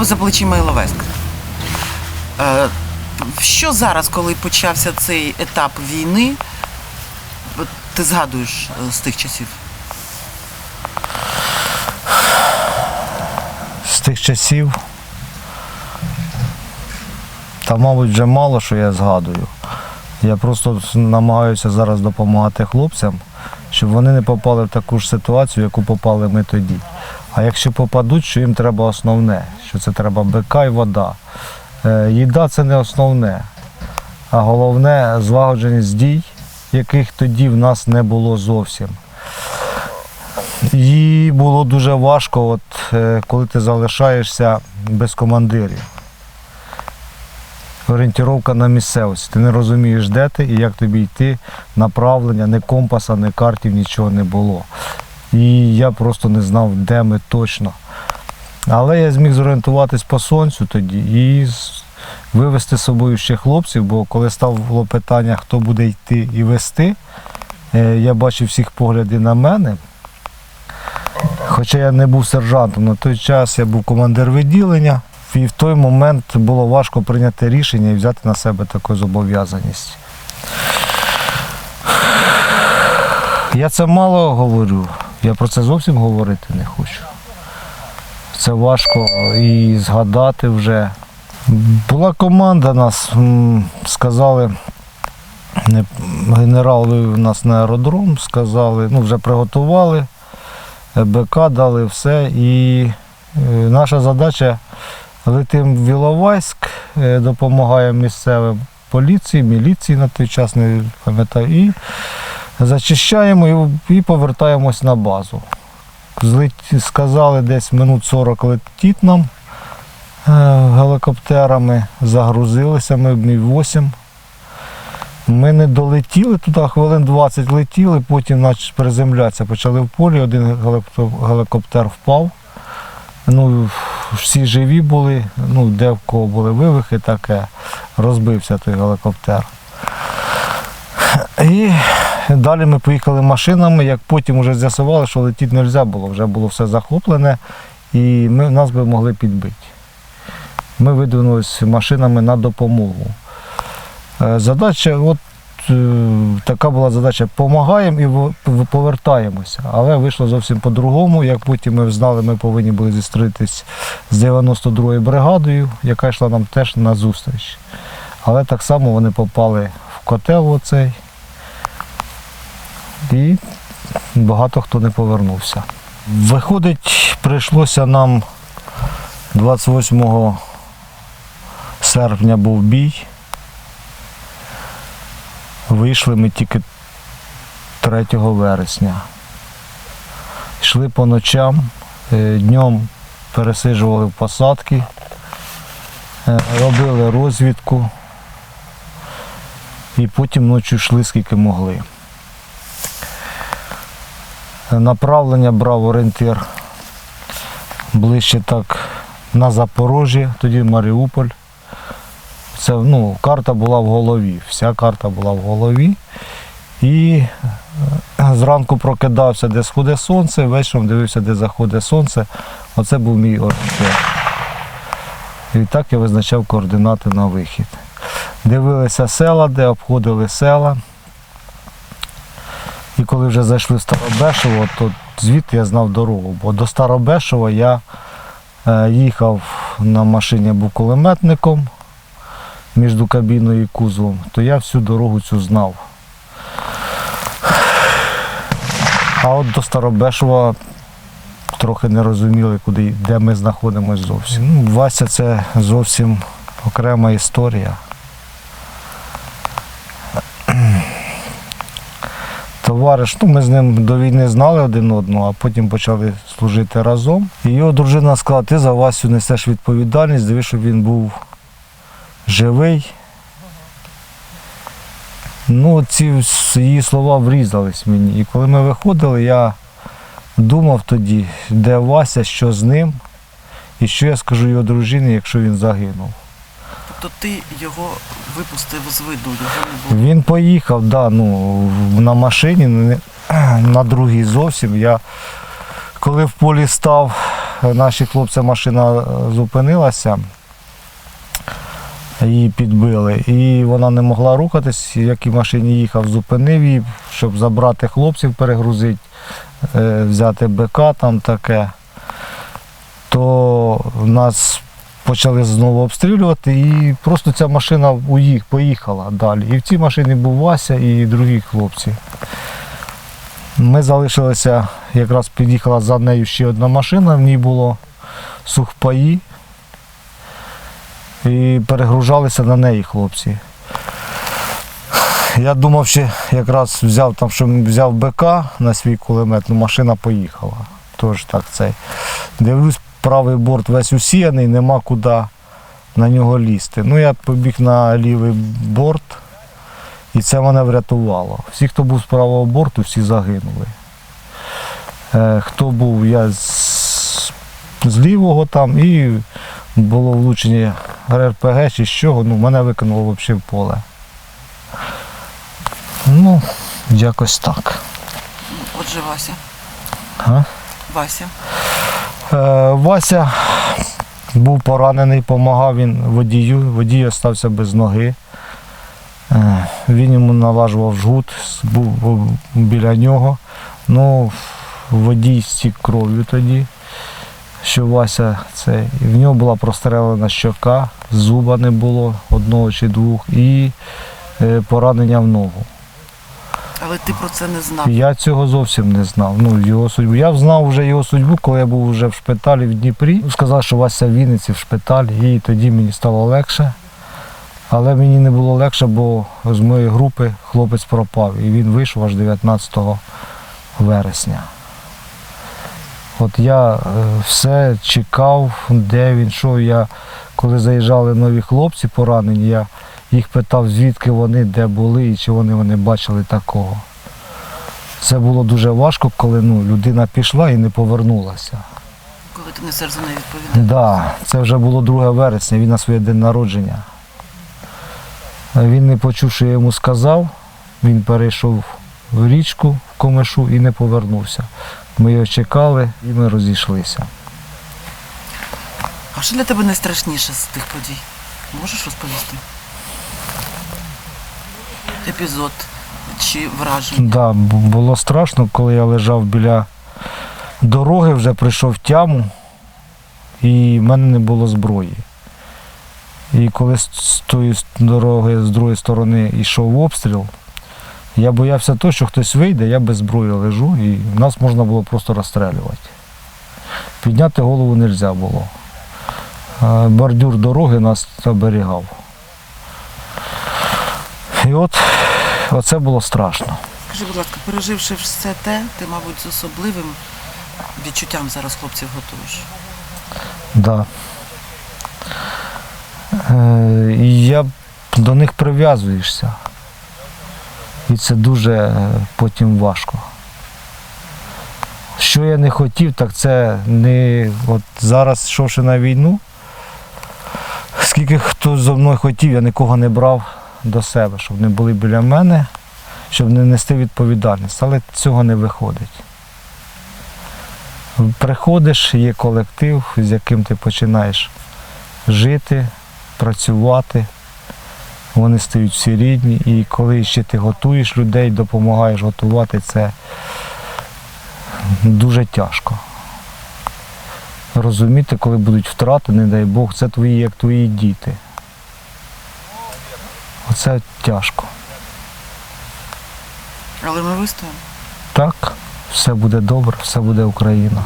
тебе за плечима Іловайськ. Е, що зараз, коли почався цей етап війни, ти згадуєш е, з тих часів? З тих часів. Та, мабуть, вже мало що я згадую. Я просто намагаюся зараз допомагати хлопцям, щоб вони не попали в таку ж ситуацію, яку попали ми тоді. А якщо попадуть, що їм треба основне, що це треба бика і вода. Е, Їда це не основне, а головне злагодженість дій, яких тоді в нас не було зовсім. Їй було дуже важко, от, е, коли ти залишаєшся без командирів. Орієнтировка на місцевості. Ти не розумієш, де ти і як тобі йти, направлення, ні компаса, ні картів, нічого не було. І я просто не знав, де ми точно. Але я зміг зорієнтуватись по сонцю тоді і вивезти з собою ще хлопців, бо коли стало питання, хто буде йти і вести, е, я бачив всіх погляди на мене. Хоча я не був сержантом, на той час я був командир відділення, і в той момент було важко прийняти рішення і взяти на себе таку зобов'язаність. Я це мало говорю, я про це зовсім говорити не хочу. Це важко і згадати вже. Була команда нас, сказали, не- генерал вивів нас на аеродром, сказали, ну вже приготували. БК дали все. І е, наша задача летим в Іловайськ, е, допомагаємо місцевим поліції, міліції на той час, не пам'ятаю, і зачищаємо і, повертаємось на базу. Сказали десь минут 40 летіть нам е, гелікоптерами, загрузилися ми в Мі-8. Ми не долетіли туди, хвилин 20 летіли, потім почали приземлятися, почали в полі, один гелікоп- гелікоптер впав. Ну, всі живі були, ну, де в кого були вивихи, таке. Розбився той гелікоптер. І далі ми поїхали машинами, як потім вже з'ясували, що летіти не можна було, вже було все захоплене, і ми, нас би могли підбити. Ми видвинулися машинами на допомогу. Е, Задача, от е, така була задача, допомагаємо і повертаємося. Але вийшло зовсім по-другому. Як потім ми знали, ми повинні були зустрітись з 92-ю бригадою, яка йшла нам теж на зустріч. Але так само вони попали в котел оцей. І багато хто не повернувся. Виходить, прийшлося нам 28 серпня був бій. Вийшли ми тільки 3 вересня. Йшли по ночам, е, днем пересиджували в посадки, е, робили розвідку і потім ночі йшли скільки могли. Направлення брав орієнтир ближче так на Запорожжя, тоді Маріуполь. Це ну, карта була в голові, вся карта була в голові. І е, зранку прокидався, де сходить сонце, вечором дивився, де заходить сонце. Оце був мій орієнтир. І так я визначав координати на вихід. Дивилися села, де обходили села. І коли вже зайшли в Старобешево, то звідти я знав дорогу. Бо до Старобешева я е, їхав на машині був кулеметником між кабіною і кузовом, то я всю дорогу цю знав. А от до Старобешева трохи не розуміли, куди, де ми знаходимося зовсім. Ну, Вася це зовсім окрема історія. Товариш, ну ми з ним до війни знали один одного, а потім почали служити разом. І його дружина сказала, ти за Васю несеш відповідальність, диви, щоб він був живий. Ну, ці її слова врізались мені. І коли ми виходили, я думав тоді, де Вася, що з ним, і що я скажу його дружині, якщо він загинув. Тобто ти його випустив з виду, його не було. Він поїхав, да, ну, на машині, на другій зовсім. Я коли в полі став, наші хлопці машина е, зупинилася, її підбили, і вона не могла рухатись, як і в машині їхав, зупинив її, щоб забрати хлопців, перегрузити, е, взяти БК там таке, то нас почали знову обстрілювати, і просто ця машина уїх, поїхала далі. І в цій машині був Вася і другі хлопці. Ми залишилися, якраз під'їхала за нею ще одна машина, в ній було сухпаї. І перегружалися на неї хлопці. Я думав, що якраз взяв там, що взяв БК на свій кулемет, ну машина поїхала. Тож так цей. Дивлюсь, правий борт весь усіяний, нема куди на нього лізти. Ну я побіг на лівий борт, і це мене врятувало. Всі, хто був з правого борту, всі загинули. Е, хто був, я з, з лівого там і було влучення РПГ чи з чого, ну мене викинуло взагалі в поле. Ну, якось так. Отже, Вася. А? Вася. Е, Вася був поранений, допомагав він водію. Водій залишився без ноги. Е, Він йому налажував жгут, був біля нього. Ну, водій стік кров'ю тоді, що Вася це. В нього була прострелена щока, зуба не було одного чи двох, і е, поранення в ногу. Але ти про це не знав. Я цього зовсім не знав. Ну, його судьбу. Я знав вже його судьбу, коли я був вже в шпиталі в Дніпрі. Сказав, що Вася в Вінниці в шпиталі, і тоді мені стало легше. Але мені не було легше, бо з моєї групи хлопець пропав. І він вийшов аж 19 вересня. От я е, все чекав, де він, що я, коли заїжджали нові хлопці поранені, я їх питав, звідки вони, де були і чи вони, вони бачили такого. Це було дуже важко, коли ну, людина пішла і не повернулася. Коли ти несеш за неї відповідальність. Да, це вже було 2 вересня, він на своє день народження. Він не почув, що я йому сказав, він перейшов в річку в комишу і не повернувся. Ми його чекали і ми розійшлися. А що для тебе найстрашніше з тих подій? Можеш розповісти? Епізод чи враження? Да, було страшно, коли я лежав біля дороги, вже прийшов в тяму, і в мене не було зброї. І коли з- тої дороги, з другої сторони йшов обстріл, я боявся того, що хтось вийде, я без зброї лежу, і нас можна було просто розстрелювати. Підняти голову не можна було. Бордюр дороги нас оберігав. І от оце було страшно. Скажи, будь ласка, переживши все те, ти, мабуть, з особливим відчуттям зараз хлопців готуєш. Да. Е, я до них прив'язуєшся. І це дуже е, потім важко. Що я не хотів, так це не от зараз, йшовши на війну, скільки хто зо мною хотів, я нікого не брав до себе, щоб не були біля мене, щоб не нести відповідальність. Але цього не виходить. Приходиш, є колектив, з яким ти починаєш жити, працювати. Вони стають всі рідні. І коли ще ти готуєш людей, допомагаєш готувати, це дуже тяжко. Розуміти, коли будуть втрати, не дай Бог, це твої, як твої діти. Оце тяжко. Але ми вистоїмо. Так, все буде добре, все буде Україна.